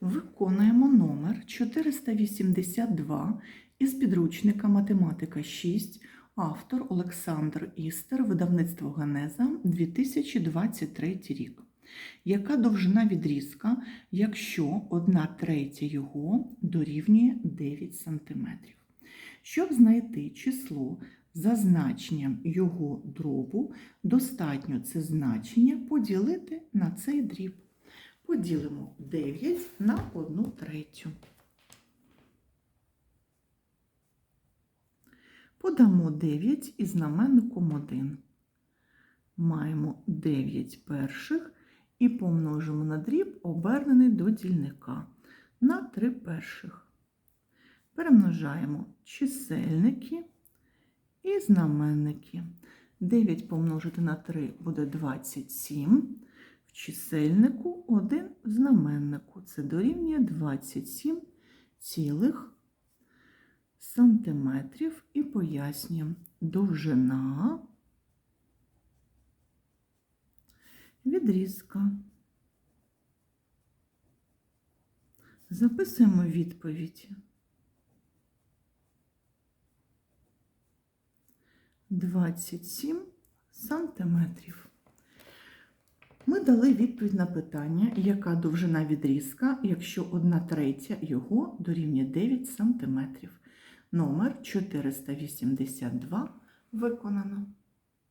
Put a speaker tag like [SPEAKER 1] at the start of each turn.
[SPEAKER 1] Виконуємо номер 482 із підручника Математика 6, автор Олександр Істер, видавництво Генеза 2023 рік. Яка довжина відрізка, якщо 1 третя його дорівнює 9 см? Щоб знайти число за значенням його дробу, достатньо це значення поділити на цей дріб. Поділимо 9 на 1 третю. Подамо 9 із знаменником 1. Маємо 9 перших і помножимо на дріб, обернений до дільника, на 3 перших. Перемножаємо чисельники і знаменники. 9 помножити на 3 буде 27. Чисельнику 1 в знаменнику. Це дорівнює 27 цілих сантиметрів. І пояснюємо довжина відрізка. Записуємо відповідь. 27 сантиметрів. Ми дали відповідь на питання, яка довжина відрізка, якщо 1 третя його дорівнює 9 см. Номер 482 виконано.